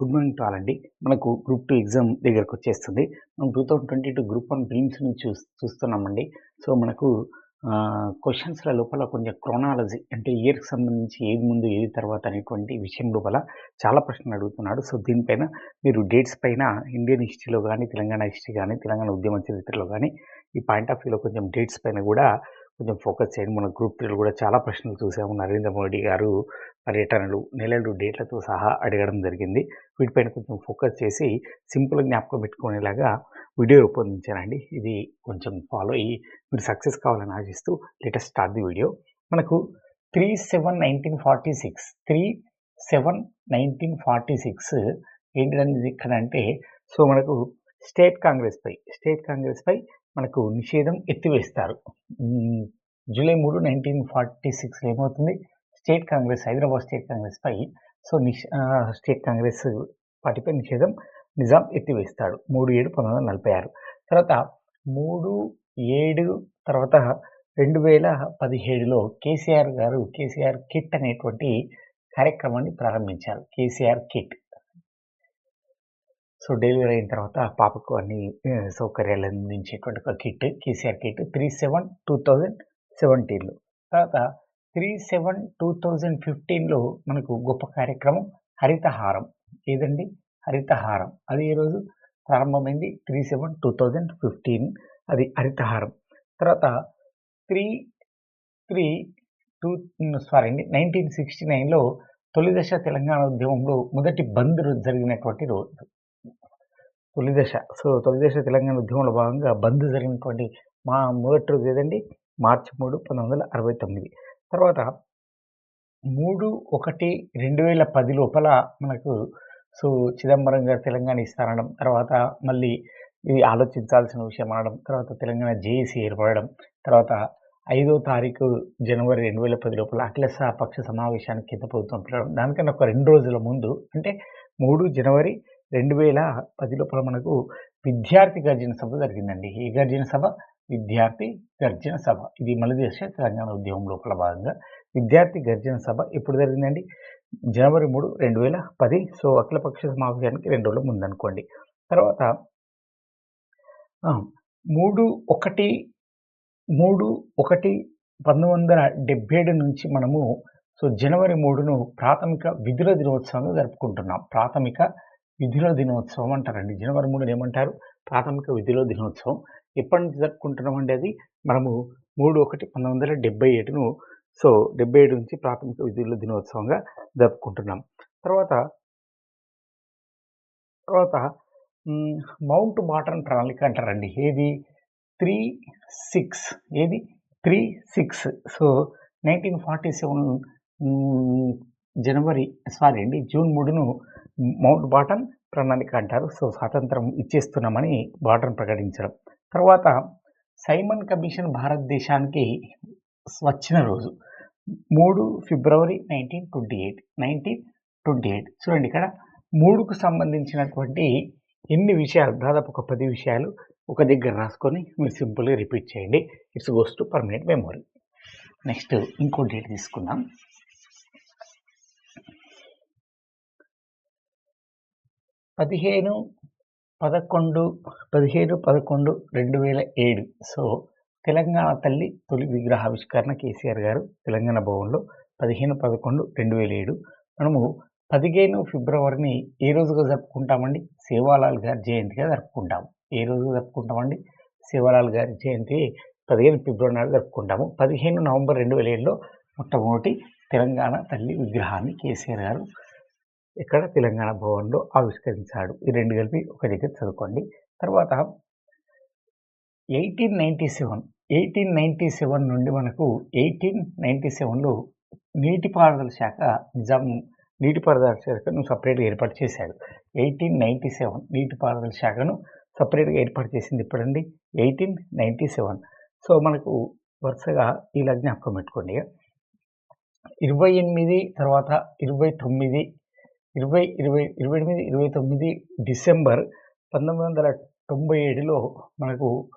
Good morning to all అండి మనకు group two exam దగ్గరకు వచ్చేస్తుంది మనం two thousand twenty two group one prelims నుంచి చూ చూస్తున్నామండి. సో మనకు క్వశ్చన్స్ల లోపల కొంచెం క్రోనాలజీ అంటే ఇయర్కి సంబంధించి ఏది ముందు ఏది తర్వాత అనేటువంటి విషయం లోపల చాలా ప్రశ్నలు అడుగుతున్నాడు. సో దీనిపైన మీరు డేట్స్ పైన ఇండియన్ హిస్టరీలో కానీ తెలంగాణ హిస్టరీ కానీ తెలంగాణ ఉద్యమ చరిత్రలో కానీ ఈ పాయింట్ ఆఫ్ వ్యూలో కొంచెం డేట్స్ పైన కూడా కొంచెం ఫోకస్ చేయండి. మన గ్రూప్ త్రీలో కూడా చాలా ప్రశ్నలు చూసాము. నరేంద్ర మోడీ గారు పర్యటనలు నెలలు డేట్లతో సహా అడగడం జరిగింది. వీటిపైన కొంచెం ఫోకస్ చేసి సింపుల్గా జ్ఞాపకం పెట్టుకునేలాగా వీడియో రూపొందించానండి. ఇది కొంచెం ఫాలో అయ్యి మీరు సక్సెస్ కావాలని ఆశిస్తూ లేటెస్ట్ స్టార్ట్ ది వీడియో. మనకు three seven nineteen forty six three seven nineteen forty six ఏంటిదనేది ఇక్కడ అంటే సో మనకు స్టేట్ కాంగ్రెస్పై స్టేట్ కాంగ్రెస్పై మనకు నిషేధం ఎత్తివేస్తారు. జూలై మూడు నైన్టీన్ ఫార్టీ సిక్స్లో ఏమవుతుంది? స్టేట్ కాంగ్రెస్ హైదరాబాద్ స్టేట్ కాంగ్రెస్పై సో నిష్ స్టేట్ కాంగ్రెస్ పార్టీపై నిషేధం నిజాం ఎత్తివేస్తాడు. మూడు ఏడు పంతొమ్మిది వందల నలభై ఆరు. తర్వాత మూడు ఏడు తర్వాత రెండు వేల పదిహేడులో కేసీఆర్ గారు కేసీఆర్ కిట్ అనేటువంటి కార్యక్రమాన్ని ప్రారంభించారు. కేసీఆర్ కిట్. సో డెలివరీ అయిన తర్వాత పాపకు అన్ని సౌకర్యాలు అందించేటువంటి ఒక kit KCR kit three seven two thousand సెవెంటీన్లో. తర్వాత త్రీ సెవెన్ టూ థౌజండ్ ఫిఫ్టీన్లో మనకు గొప్ప కార్యక్రమం హరితహారం ఏదండి? హరితహారం అది ఈరోజు ప్రారంభమైంది three seven two thousand fifteen. అది హరితహారం తర్వాత త్రీ త్రీ టూ సారీ అండి నైన్టీన్ సిక్స్టీ నైన్లో తొలిదశ తెలంగాణ ఉద్యమంలో మొదటి బంద్ జరిగినటువంటి రోజు. తొలిదశ సో తొలిదశ తెలంగాణ ఉద్యమంలో భాగంగా బంద్ జరిగినటువంటి మా మొదటి రోజు ఏదండి? మార్చి మూడు పంతొమ్మిది వందల అరవై తొమ్మిది. తర్వాత మూడు ఒకటి రెండు వేల పది లోపల మనకు సో చిదంబరం గారు తెలంగాణ ఇస్తారనడం తర్వాత మళ్ళీ ఇది ఆలోచించాల్సిన విషయం అనడం తర్వాత తెలంగాణ జేఏసీ ఏర్పడడం తర్వాత ఐదో తారీఖు జనవరి రెండు వేల పది లోపల అఖిలస పక్ష సమావేశానికి కింద ప్రభుత్వం పిలవడం. దానికన్నా ఒక రెండు రోజుల ముందు అంటే మూడు జనవరి రెండు వేల పది లోపల మనకు విద్యార్థి గర్జన సభ జరిగిందండి. ఈ గర్జన సభ విద్యార్థి గర్జన సభ. ఇది మలదేశ తెలంగాణ ఉద్యమం లోపల భాగంగా విద్యార్థి గర్జన సభ ఎప్పుడు జరిగిందండి? జనవరి మూడు రెండు వేల పది. సో అఖిలపక్ష సమావేశానికి రెండు రోజుల ముందు అనుకోండి. తర్వాత మూడు ఒకటి మూడు ఒకటి పంతొమ్మిది వందల డెబ్బై ఏడు నుంచి మనము సో జనవరి మూడును ప్రాథమిక విధుల దినోత్సవంగా జరుపుకుంటున్నాం. ప్రాథమిక విధుల దినోత్సవం అంటారండి. జనవరి మూడుని ఏమంటారు? ప్రాథమిక విధుల దినోత్సవం. ఎప్పటి నుంచి జరుపుకుంటున్నామండి అది? మనము మూడు ఒకటి పంతొమ్మిది వందల డెబ్బై ఏడును సో డెబ్బై ఏడు నుంచి ప్రాథమిక విధుల దినోత్సవంగా జరుపుకుంటున్నాం. తర్వాత తర్వాత మౌంట్ బాటన్ ప్రణాళిక అంటారండి. ఏది? Three six. ఏది? Three six. So nineteen forty seven జనవరి సారీ అండి జూన్ మూడును మౌంట్ బాటన్ ప్రణాళిక అంటారు. సో స్వాతంత్రం ఇచ్చేస్తున్నామని బాటన్ ప్రకటించడం. తర్వాత సైమన్ కమిషన్ భారతదేశానికి వచ్చిన రోజు మూడు ఫిబ్రవరి nineteen twenty eight nineteen twenty eight చూడండి ఇక్కడ మూడుకు సంబంధించినటువంటి ఎన్ని విషయాలు దాదాపు ఒక పది విషయాలు ఒక దగ్గర రాసుకొని మీరు సింపుల్గా రిపీట్ చేయండి. It's goes to permanent memory. Next ఇంకో డేట్ తీసుకుందాం. పదిహేను పదకొండు పదిహేను పదకొండు రెండు వేల ఏడు. సో తెలంగాణ తల్లి తొలి విగ్రహావిష్కరణ కేసీఆర్ గారు తెలంగాణ భవన్లో పదిహేను పదకొండు రెండు వేల ఏడు. మనము పదిహేను ఫిబ్రవరిని ఏ రోజుగా జరుపుకుంటామండి? సేవాలాల్ గారి జయంతిగా జరుపుకుంటాము. ఏ రోజు జరుపుకుంటామండి? సేవాలాల్ గారి జయంతి పదిహేను ఫిబ్రవరి నాడు జరుపుకుంటాము. పదిహేను నవంబర్ రెండు వేల ఏడులో మొట్టమొదటి తెలంగాణ తల్లి విగ్రహాన్ని కేసీఆర్ గారు ఇక్కడ తెలంగాణ భవన్లో ఆవిష్కరించాడు. ఈ రెండు కలిపి ఒక దగ్గర చదువుకోండి. తర్వాత eighteen ninety seven. Eighteen ninety seven నుండి మనకు ఎయిటీన్ నైంటీ సెవెన్లో నీటిపారుదల శాఖ నిజాం నీటిపారుదల శాఖను సపరేట్గా ఏర్పాటు చేశాడు. ఎయిటీన్ నైంటీ సెవెన్ నీటిపారుదల శాఖను సపరేట్గా ఏర్పాటు చేసింది ఇప్పుడండి ఎయిటీన్ నైంటీ సెవెన్. సో మనకు వరుసగా ఇలా జ్ఞాపకం పెట్టుకోండి ఇరవై ఎనిమిది తర్వాత ఇరవై తొమ్మిది ఇరవై ఇరవై ఇరవై ఎనిమిది ఇరవై తొమ్మిది డిసెంబర్ పంతొమ్మిది వందల తొంభై ఏడులో మనకు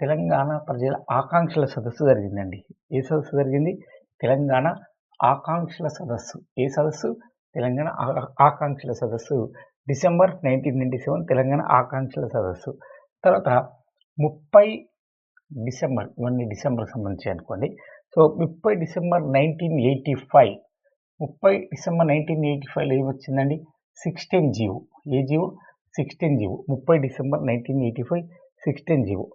తెలంగాణ ప్రజల ఆకాంక్షల సదస్సు జరిగిందండి. ఏ సదస్సు జరిగింది? తెలంగాణ ఆకాంక్షల సదస్సు. ఏ సదస్సు? తెలంగాణ ఆకాంక్షల సదస్సు. December nineteen ninety seven Telangana ఆకాంక్షల సదస్సు. తర్వాత ముప్పై డిసెంబర్ ఇవన్నీ డిసెంబర్ సంబంధించి అనుకోండి. సో ముప్పై డిసెంబర్ నైన్టీన్ ఎయిటీ ఫైవ్ ముప్పై డిసెంబర్ నైన్టీన్ ఎయిటీ ఫైవ్లో ఏమొచ్చిందండి సిక్స్టీన్ జీవో. ఏ జీవో? Sixteen GO. ముప్పై December nineteen eighty five sixteen GO.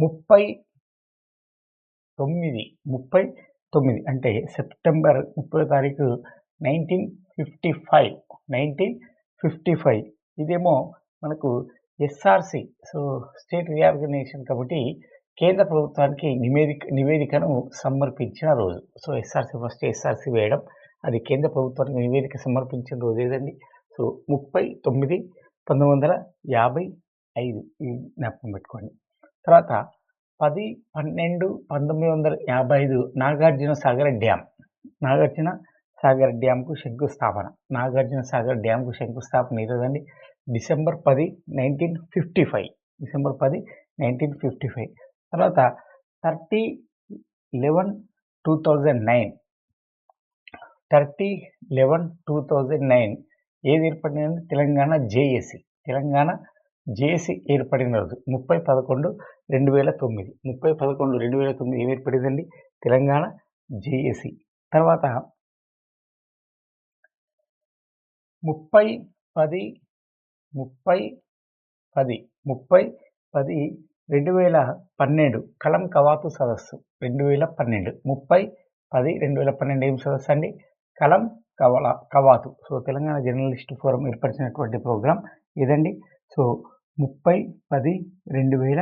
ముప్పై తొమ్మిది ముప్పై తొమ్మిది అంటే సెప్టెంబర్ ముప్పై తారీఖు nineteen fifty five nineteen fifty five ఇదేమో మనకు ఎస్ఆర్సి సో స్టేట్ రీఆర్గనైజేషన్ కాబట్టి కేంద్ర ప్రభుత్వానికి నివేదిక నివేదికను సమర్పించిన రోజు. సో ఎస్ఆర్సి ఫస్ట్ ఎస్ఆర్సి వేయడం అది కేంద్ర ప్రభుత్వానికి నివేదిక సమర్పించిన రోజు ఏదండి? సో ముప్పై తొమ్మిది పంతొమ్మిది వందల యాభై ఐదు ఈ జ్ఞాపకం పెట్టుకోండి. తర్వాత పది పన్నెండు పంతొమ్మిది వందల యాభై ఐదు నాగార్జున సాగర్ డ్యామ్. నాగార్జున సాగర్ డ్యామ్కు శంకుస్థాపన. నాగార్జున సాగర్ డ్యామ్కు శంకుస్థాపన ఏదండి డిసెంబర్ పది నైన్టీన్ ఫిఫ్టీ ఫైవ్. డిసెంబర్ పది నైన్టీన్ ఫిఫ్టీ ఫైవ్. తర్వాత thirty eleven two thousand nine thirty eleven two thousand nine ఏది ఏర్పడినది? తెలంగాణ జేఏసీ. తెలంగాణ జేఏసీ ఏర్పడిన రోజు ముప్పై పదకొండు రెండు వేల తొమ్మిది. ముప్పై పదకొండు రెండు వేల తొమ్మిది ఏమి ఏర్పడిందండి? తెలంగాణ జేఏసీ. తర్వాత ముప్పై పది ముప్పై పది ముప్పై పది రెండు వేల పన్నెండు కలం కవాతు సదస్సు రెండు వేల పన్నెండు. ముప్పై పది రెండు వేల పన్నెండు ఏం సదస్సు అండి? కలం కవల కవాతు. సో తెలంగాణ జర్నలిస్ట్ ఫోరం ఏర్పరిచినటువంటి ప్రోగ్రాం ఇదండి. సో ముప్పై పది రెండు వేల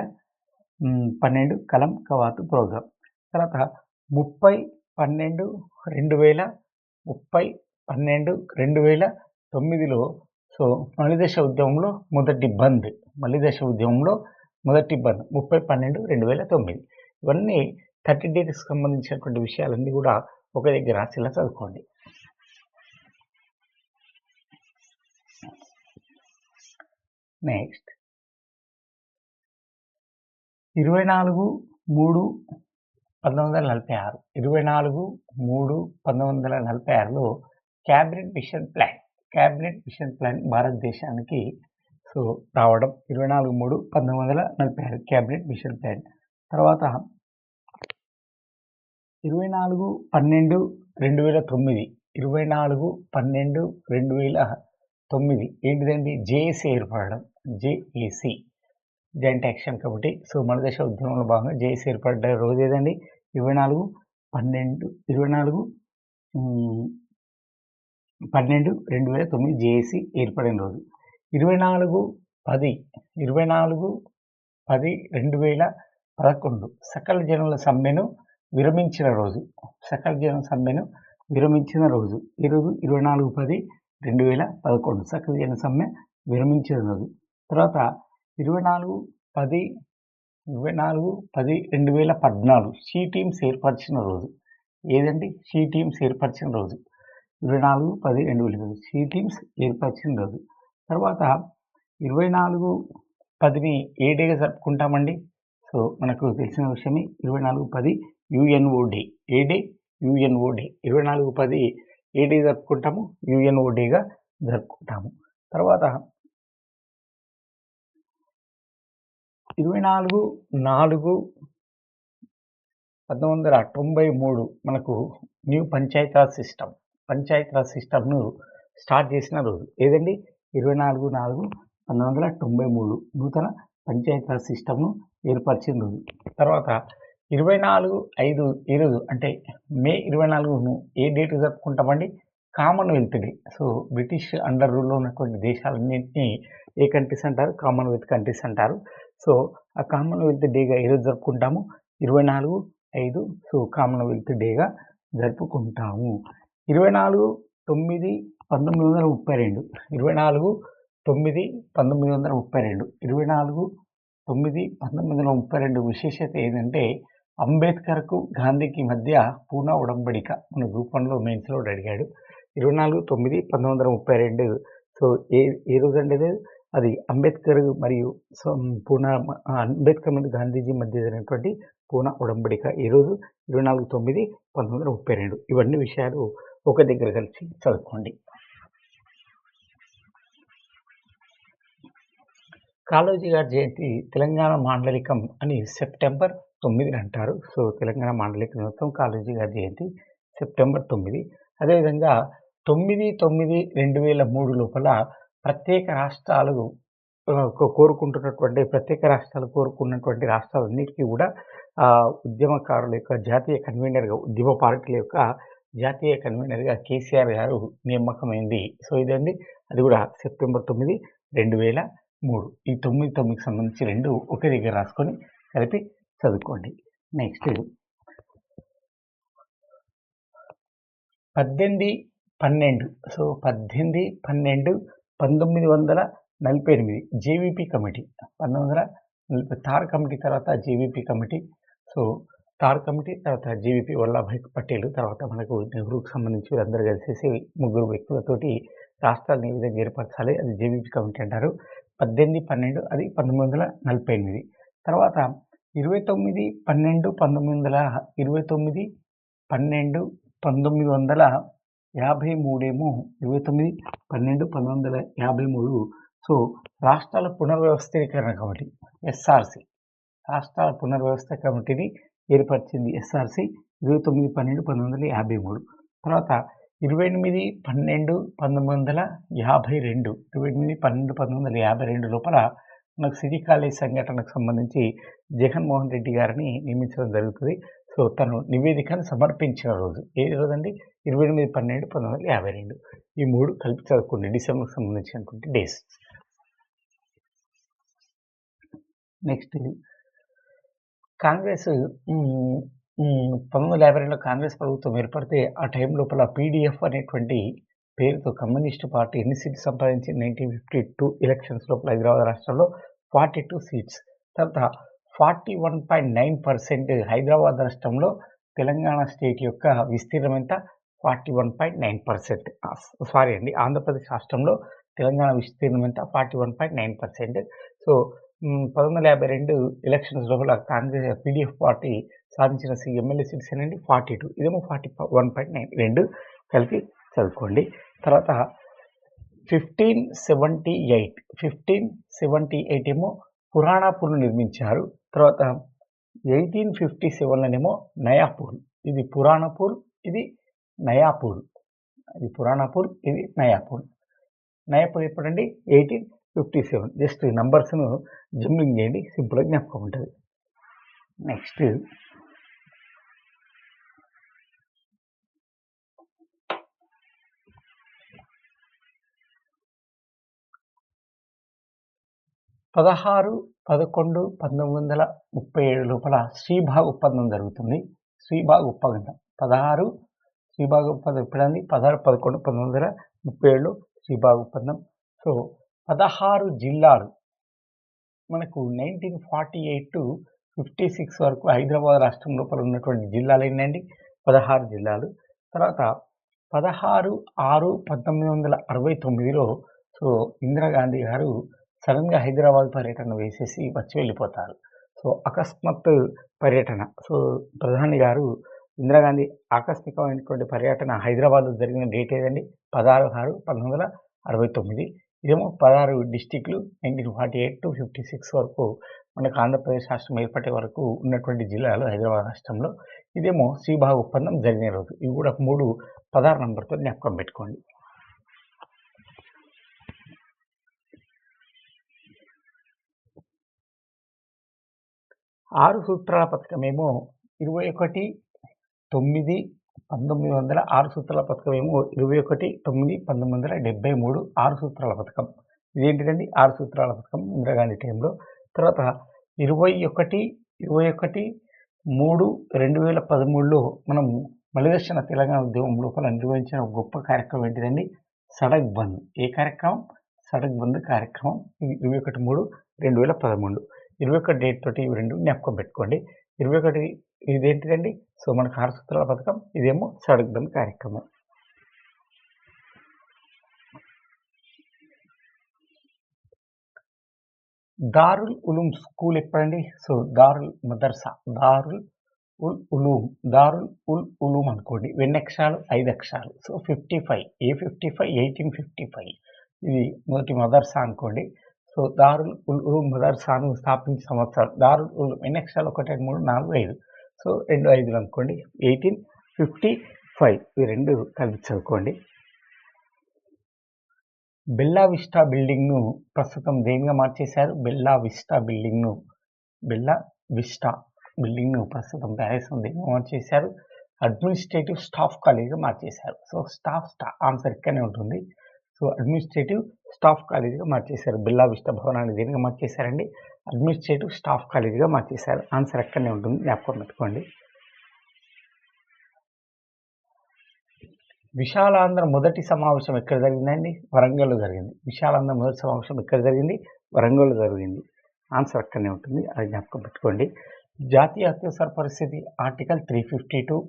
పన్నెండు కలం కవాతు ప్రోగ్రాం. తర్వాత ముప్పై పన్నెండు రెండు వేల ముప్పై పన్నెండు రెండు వేల తొమ్మిదిలో సో మలిదశ ఉద్యమంలో మొదటి బంద్. మలిదశ ఉద్యమంలో మొదటి బంద్. ముప్పై పన్నెండు రెండు వేల తొమ్మిది. ఇవన్నీ థర్టీ డేస్కి సంబంధించినటువంటి విషయాలన్నీ కూడా ఒక దగ్గర రాసేలా చదువుకోండి. నెక్స్ట్ ఇరవై నాలుగు మూడు పంతొమ్మిది వందల నలభై ఆరు. ఇరవై నాలుగు మూడు పంతొమ్మిది వందల నలభై ఆరులో cabinet mission plan cabinet mission plan భారతదేశానికి సో రావడం ఇరవై నాలుగు మూడు పంతొమ్మిది వందల నలభై ఆరు క్యాబినెట్ మిషన్ ప్లాన్ తర్వాత ఇరవై నాలుగు పన్నెండు రెండు వేల తొమ్మిది. ఇరవై నాలుగు పన్నెండు రెండు వేల తొమ్మిది. ఏంటిదండి? జేఏసీ ఏర్పడడం జేఏసీ జాయింట్ యాక్షన్ కాబట్టి సో మన దశ ఉద్యమంలో భాగంగా జేఏసీ ఏర్పడ్డ రోజు ఏదండి? ఇరవై నాలుగు పన్నెండు ఇరవై నాలుగు పన్నెండు రెండు వేల తొమ్మిది జేఏసీ ఏర్పడిన రోజు. ఇరవై నాలుగు పది ఇరవై నాలుగు పది రెండు వేల పదకొండు. సకల జనుల సమ్మెను విరమించిన రోజు. సకల జనుల సమ్మెను విరమించిన రోజు. ఈరోజు ఇరవై నాలుగు పది రెండు వేల పదకొండు. సకల జన సమ్మె విరమించిన రోజు. తర్వాత ఇరవై నాలుగు పది ఇరవై నాలుగు పది రెండు వేల పద్నాలుగు సీ టీమ్స్ ఏర్పరిచిన రోజు. ఏదండి? షీ టీమ్స్ ఏర్పరిచిన రోజు. ఇరవై నాలుగు పది రెండు వేల సి టీమ్స్ ఏర్పరిచిన రోజు. తర్వాత ఇరవై నాలుగు పదిని ఏ డేగా జరుపుకుంటామండి? సో మనకు తెలిసిన విషయమే ఇరవై నాలుగు పది యుఎన్ఓ డే. ఏ డే? UNO day. ఇరవై నాలుగు పది ఏ డే జరుపుకుంటాము? యుఎన్ఓ డేగా జరుపుకుంటాము. తర్వాత ఇరవై నాలుగు నాలుగు పంతొమ్మిది వందల తొంభై మూడు మనకు న్యూ పంచాయతీరాజ్ సిస్టమ్. పంచాయతీరాజ్ సిస్టమ్ను స్టార్ట్ చేసిన రోజు. ఏదండి? ఇరవై నాలుగు నాలుగు పంతొమ్మిది వందల తొంభై మూడు నూతన పంచాయతీరాజ్ సిస్టమ్ను ఏర్పరిచిన రోజు. తర్వాత ఇరవై నాలుగు ఐదు ఈరోజు అంటే మే ఇరవై నాలుగును ఏ date జరుపుకుంటామండి? Commonwealth day so British under రూల్లో ఉన్నటువంటి దేశాలన్నింటినీ ఏ కంట్రీస్ అంటారు? కామన్వెల్త్ కంట్రీస్ అంటారు. సో ఆ కామన్వెల్త్ డేగా ఈరోజు జరుపుకుంటాము. ఇరవై నాలుగు ఐదు సో కామన్వెల్త్ డేగా జరుపుకుంటాము. ఇరవై నాలుగు తొమ్మిది పంతొమ్మిది వందల ముప్పై రెండు. ఇరవై నాలుగు తొమ్మిది పంతొమ్మిది వందల ముప్పై రెండు. ఇరవై నాలుగు తొమ్మిది పంతొమ్మిది వందల ముప్పై రెండు విశేషత ఏంటంటే అంబేద్కర్కు గాంధీకి మధ్య పూనా ఉడంబడిక మన గ్రూప్ వన్లో మెయిన్స్లో అడిగాడు. ఇరవై నాలుగు తొమ్మిది పంతొమ్మిది వందల ముప్పై రెండు. సో ఏ ఏ రోజు అండి అది అంబేద్కర్ మరియు పూనా అంబేద్కర్ మరియు గాంధీజీ మధ్య జరిగినటువంటి పూనా ఉడంబడిక ఈరోజు ఇరవై నాలుగు తొమ్మిది పంతొమ్మిది వందల ముప్పై రెండు. ఇవన్నీ విషయాలు ఒక దగ్గర కలిసి చదువుకోండి. కాళోజీ గారి జయంతి తెలంగాణ మాండలికం అని సెప్టెంబర్ తొమ్మిదిని అంటారు. సో తెలంగాణ మాండలిక దినోత్సవం కాళోజీ గారి జయంతి సెప్టెంబర్ తొమ్మిది. అదేవిధంగా తొమ్మిది తొమ్మిది రెండు వేల మూడు లోపల ప్రత్యేక రాష్ట్రాలు కోరుకుంటున్నటువంటి ప్రత్యేక రాష్ట్రాలు కోరుకున్నటువంటి రాష్ట్రాలన్నిటికీ కూడా ఉద్యమకారుల యొక్క జాతీయ కన్వీనర్గా ఉద్యమ పార్టీల యొక్క జాతీయ కన్వీనర్గా కేసీఆర్ గారు నియామకమైంది. సో ఇదండి. అది కూడా సెప్టెంబర్ తొమ్మిది రెండు వేల మూడు. ఈ తొమ్మిది తొమ్మిదికి సంబంధించి రెండు ఒకే దగ్గర రాసుకొని కలిపి చదువుకోండి. నెక్స్ట్. పద్దెనిమిది పన్నెండు. సో పద్దెనిమిది పన్నెండు పంతొమ్మిది వందల నలభై ఎనిమిది జేవీపీ కమిటీ పంతొమ్మిది వందల నలభై తార్ కమిటీ తర్వాత JVP committee so Dhar committee తర్వాత జేవీపీ వల్లభాయ్ పటేల్ తర్వాత మనకు నెహ్రూకి సంబంధించి వీళ్ళందరూ కలిసేసి ముగ్గురు వ్యక్తులతోటి రాష్ట్రాలను ఏ విధంగా ఏర్పరచాలి అది జేవీపీ కమిటీ అంటారు. పద్దెనిమిది పన్నెండు అది పంతొమ్మిది వందల నలభై ఎనిమిది. తర్వాత ఇరవై తొమ్మిది పన్నెండు పంతొమ్మిది వందల ఇరవై తొమ్మిది పన్నెండు పంతొమ్మిది వందల యాభై మూడేమో ఇరవై తొమ్మిది పన్నెండు పంతొమ్మిది వందల యాభై మూడు. సో రాష్ట్రాల పునర్వ్యవస్థీకరణ కమిటీ ఎస్ఆర్సి. రాష్ట్రాల పునర్వ్యవస్థ కమిటీని ఏర్పరిచింది ఎస్ఆర్సి ఇరవై తొమ్మిది పన్నెండు పంతొమ్మిది వందల యాభై మూడు. తర్వాత ఇరవై ఎనిమిది పన్నెండు పంతొమ్మిది వందల యాభై రెండు. ఇరవై ఎనిమిది పన్నెండు పంతొమ్మిది వందల యాభై రెండు లోపల మనకు సిటీ కాలేజ్ సంఘటనకు సంబంధించి జగన్మోహన్ రెడ్డి గారిని నియమించడం జరుగుతుంది. సో తను నివేదికను సమర్పించిన రోజు. ఏ రోజు అండి ఇరవై ఎనిమిది పన్నెండు పంతొమ్మిది వందల యాభై రెండు. ఈ మూడు కలిపి చదువుకోండి. డిసెంబర్కి సంబంధించినటువంటి డేస్. నెక్స్ట్ కాంగ్రెస్ పంతొమ్మిది వందల యాభై రెండులో కాంగ్రెస్ ప్రభుత్వం ఏర్పడితే ఆ టైం లోపల పీడిఎఫ్ అనేటువంటి పేరుతో కమ్యూనిస్టు పార్టీ ఎన్ని సీట్లు సంపాదించింది? నైన్టీన్ ఫిఫ్టీ టూ ఎలక్షన్స్ లోపల హైదరాబాద్ రాష్ట్రంలో ఫార్టీ టూ సీట్స్. తర్వాత forty one point nine percent Hyderabad రాష్ట్రంలో తెలంగాణ స్టేట్ యొక్క విస్తీర్ణం ఎంత? Forty one point nine percent sorry అండి ఆంధ్రప్రదేశ్ రాష్ట్రంలో తెలంగాణ విస్తీర్ణం ఎంత forty one point nine percent. So పంతొమ్మిది వందల యాభై రెండు ఎలక్షన్స్ లోపల కాంగ్రెస్ పీడిఎఫ్ పార్టీ సాధించిన సి ఎమ్మెల్యే సీట్స్ ఏంటంటే ఫార్టీ టూ ఇదేమో ఫార్టీ వన్ పాయింట్ నైన్ రెండు కలిపి చదువుకోండి. తర్వాత fifteen seventy eight fifteen seventy eight ఏమో పురాణాపూర్ను నిర్మించారు. తర్వాత ఎయిటీన్ ఫిఫ్టీ సెవెన్లోనేమో నయాపూర్ ఇది పురాణపూర్ ఇది నయాపూర్. ఇది పురాణపూర్ ఇది నయాపూర్. నయాపూర్ ఎప్పుడండి? Eighteen fifty seven. జస్ట్ ఈ నంబర్స్ను జంబ్లింగ్ చేయండి సింపుల్గా జ్ఞాపకం ఉంటుంది. నెక్స్ట్. పదహారు పదకొండు పంతొమ్మిది వందల ముప్పై ఏడు లోపల శ్రీభాగ్ ఒప్పందం జరుగుతుంది. శ్రీభాగ్ ఒప్పందం. పదహారు శ్రీభాగ్ ఒప్పందం ఎప్పుడండి పదహారు పదకొండు పంతొమ్మిది వందల ముప్పై ఏడులో శ్రీభాగ్ సో పదహారు జిల్లాలు మనకు nineteen forty eight to fifty six వరకు హైదరాబాద్ రాష్ట్రం లోపల ఉన్నటువంటి జిల్లాలు ఏంటండి పదహారు జిల్లాలు. తర్వాత పదహారు ఆరు పంతొమ్మిది వందల అరవై తొమ్మిదిలో సో ఇందిరాగాంధీ గారు సడన్గా హైదరాబాద్ పర్యటన వేసేసి వచ్చి వెళ్ళిపోతారు. సో అకస్మాత్ పర్యటన. సో ప్రధాని గారు ఇందిరాగాంధీ ఆకస్మికమైనటువంటి పర్యటన హైదరాబాద్లో జరిగిన డేట్ ఏదండి? పదహారు ఆరు పంతొమ్మిది వందల అరవై తొమ్మిది. ఇదేమో పదహారు డిస్టిక్లు nineteen forty eight to fifty six వరకు మనకు ఆంధ్రప్రదేశ్ రాష్ట్రం ఏర్పడే వరకు ఉన్నటువంటి జిల్లాలు హైదరాబాద్ రాష్ట్రంలో. ఇదేమో శ్రీభాగ్ ఒప్పందం జరిగిన రోజు. ఇవి కూడా మూడు పదహారు నంబర్తో జ్ఞాపకం పెట్టుకోండి. ఆరు సూత్రాల పథకం ఏమో ఇరవై ఒకటి తొమ్మిది పంతొమ్మిది వందల ఆరు సూత్రాల పథకం ఏమో ఇరవై ఒకటి తొమ్మిది పంతొమ్మిది వందల డెబ్బై మూడు ఆరు సూత్రాల పథకం. ఇదేంటిదండి? ఆరు సూత్రాల పథకం ఇందిరాగాంధీ టైంలో. తర్వాత ఇరవై ఒకటి ఇరవై ఒకటి మూడు రెండు వేల పదమూడులో మనం మలిదర్శన తెలంగాణ ఉద్యమం లోపల నిర్వహించిన గొప్ప కార్యక్రమం ఏంటిదండి? సడక్ బంద్. ఏ కార్యక్రమం? సడక్ బంద్ కార్యక్రమం. ఇది ఇరవై ఒకటి మూడు రెండు వేల పదమూడు. ఇరవై ఒకటి డేట్ తోటి ఇవి రెండు జ్ఞాపకం పెట్టుకోండి. ఇరవై ఒకటి ఇదేంటిదండి? సో మనకు ఆరు పథకం ఇదేమో సడక్ కార్యక్రమం. దారుల్ ఉలూమ్ స్కూల్ ఎప్పుడండి సో దారుల్ మదర్సా దారుల్ ఉల్ ఉలూమ్ దారుల్ ఉల్ ఉలూమ్ అనుకోండి ఎన్ని అక్షరాలు ఐదు అక్షరాలు. So fifty five A fifty five eighteen fifty five. ఇది మొదటి మదర్సా అనుకోండి. సో దారుల్ ఉల్ ఉలూమ్ మదర్సాను స్థాపించిన సంవత్సరాలు దారుల్ ఉలూమ్ ఎన్ని అక్షరాలు? ఒకటి మూడు నాలుగు ఐదు. సో రెండు ఐదులు అనుకోండి. ఎయిటీన్ ఫిఫ్టీ ఫైవ్ ఈ రెండు కలిపి చదువుకోండి. బెల్లా విస్టా బిల్డింగ్ను ప్రస్తుతం దేనిగా మార్చేశారు? బెల్లా విస్టా బిల్డింగ్ను బెల్లా విస్టా బిల్డింగ్ను ప్రస్తుతం ప్యారిస్ దేనిగా మార్చేశారు? అడ్మినిస్ట్రేటివ్ స్టాఫ్ కాలేజ్గా మార్చేశారు. సో స్టాఫ్ స్టా ఆన్సర్ ఇక్కడనే ఉంటుంది. సో అడ్మినిస్ట్రేటివ్ స్టాఫ్ కాలేజ్గా మార్చేశారు. బిల్లా విస్టా భవనాన్ని దేనిగా మార్చేశారండి? అడ్మినిస్ట్రేటివ్ స్టాఫ్ కాలేజ్గా మార్చేశారు ఆన్సర్ ఎక్కడనే ఉంటుంది. జ్ఞాపకం పెట్టుకోండి. విశాలాంధ్ర మొదటి సమావేశం ఎక్కడ జరిగిందండి? వరంగల్లో జరిగింది. విశాలాంధ్ర మొదటి సమావేశం ఎక్కడ జరిగింది? వరంగల్లో జరిగింది. ఆన్సర్ అక్కడనే ఉంటుంది? అది జ్ఞాపకం పెట్టుకోండి. జాతీయ అత్యవసర పరిస్థితి article three fifty two.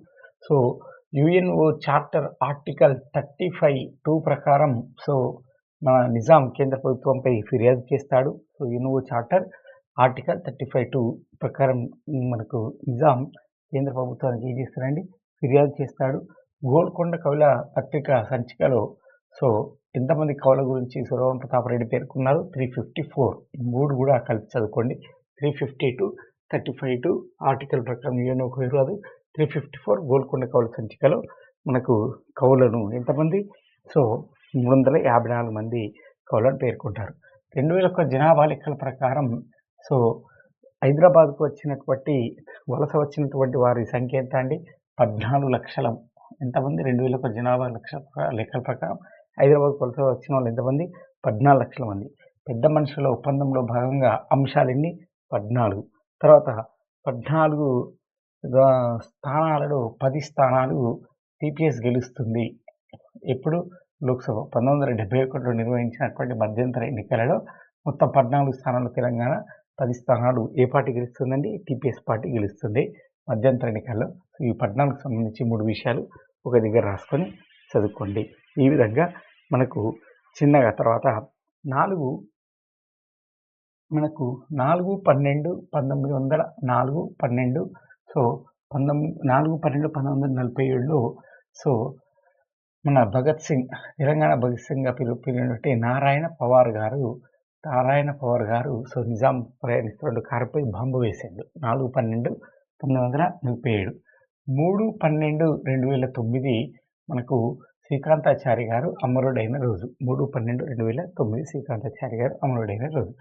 So UNO charter article thirty five two ప్రకారం సో మన నిజాం కేంద్ర ప్రభుత్వంపై ఫిర్యాదు చేస్తాడు. So UNO charter article thirty five two ప్రకారం మనకు నిజాం కేంద్ర ప్రభుత్వానికి ఏం చేస్తారండి? ఫిర్యాదు చేస్తాడు. గోల్కొండ కవుల పత్రిక సంచికలో సో ఎంతమంది కవుల గురించి సురవరం ప్రతాపరెడ్డి పేర్కొన్నారు? Three fifty four. ఈ మూడు కూడా కలిపి చదువుకోండి. Three fifty two thirty five two article ప్రకారం ఏమో ఫిర్యాదు త్రీ ఫిఫ్టీ ఫోర్ గోల్కొండ కవుల సంచికలో మనకు కవులను ఎంతమంది? సో మూడు వందల యాభై నాలుగు మంది కవులను పేర్కొంటారు. రెండు వేల ఒక్క జనాభా లెక్కల ప్రకారం సో హైదరాబాద్కు వచ్చినటువంటి వలస వచ్చినటువంటి వారి సంఖ్య ఎంత అండి? పద్నాలుగు లక్షల ఎంతమంది? రెండు వేల ఒక జనాభా లక్షల లెక్కల ప్రకారం హైదరాబాద్ వలస వచ్చిన వాళ్ళు ఎంతమంది? పద్నాలుగు లక్షల మంది. పెద్ద మనుషుల ఒప్పందంలో భాగంగా అంశాలన్నీ పద్నాలుగు. తర్వాత పద్నాలుగు స్థానాలలో పది స్థానాలు టీపీఎస్ గెలుస్తుంది. ఎప్పుడు? లోక్సభ. పంతొమ్మిది వందల డెబ్బై ఒకటిలో నిర్వహించినటువంటి మధ్యంతర ఎన్నికలలో మొత్తం పద్నాలుగు స్థానాలు తెలంగాణ పది స్థానాలు ఏ పార్టీ గెలుస్తుందండి? టీపీఎస్ పార్టీ గెలుస్తుంది. మధ్యంతర ఎన్నికల్లో ఈ పద్నాలుగు సంబంధించి మూడు విషయాలు ఒక దగ్గర రాసుకొని చదువుకోండి. ఈ విధంగా మనకు చిన్నగా తర్వాత నాలుగు మనకు నాలుగు పన్నెండు పంతొమ్మిది వందల నాలుగు పన్నెండు. సో పంతొమ్మిది నాలుగు పన్నెండు పంతొమ్మిది వందల నలభై ఏడులో సో మన భగత్ సింగ్ తెలంగాణ భగత్ సింగ్గా పిలు పిలినటువంటి నారాయణ పవార్ గారు నారాయణ పవర్ గారు సో నిజాం ప్రయాణిస్తున్న కారుపై బాంబు వేసాడు. నాలుగు పన్నెండు పంతొమ్మిది వందల ముప్పై ఏడు. మూడు పన్నెండు రెండు వేల తొమ్మిది మనకు శ్రీకాంతాచారి గారు అమరుడైన రోజు. మూడు పన్నెండు రెండు వేల తొమ్మిది శ్రీకాంతాచారి గారు అమరుడైన రోజు.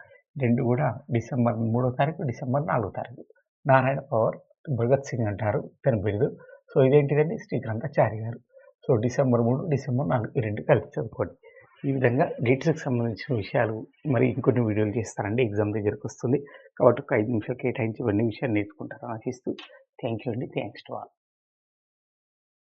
రెండు కూడా డిసెంబర్ మూడో తారీఖు డిసెంబర్ నాలుగో తారీఖు. నారాయణ పవర్ భగత్ సింగ్ అంటారు తన బిరుదు సో ఇదేంటిదండి? శ్రీకాంతాచారి గారు. సో డిసెంబర్ మూడు డిసెంబర్ నాలుగు ఈ రెండు కలిపి చదువుకోండి. ఈ విధంగా డేట్స్కి సంబంధించిన విషయాలు మరి ఇంకొన్ని వీడియోలు చేస్తానండి. ఎగ్జామ్ దగ్గరకు వస్తుంది. కాబట్టి ఒక ఐదు నిమిషాలు కేటాయించి ఇవన్నీ విషయాలు నేర్చుకుంటారు ఆశిస్తూ థ్యాంక్ యూ అండి. Thanks to all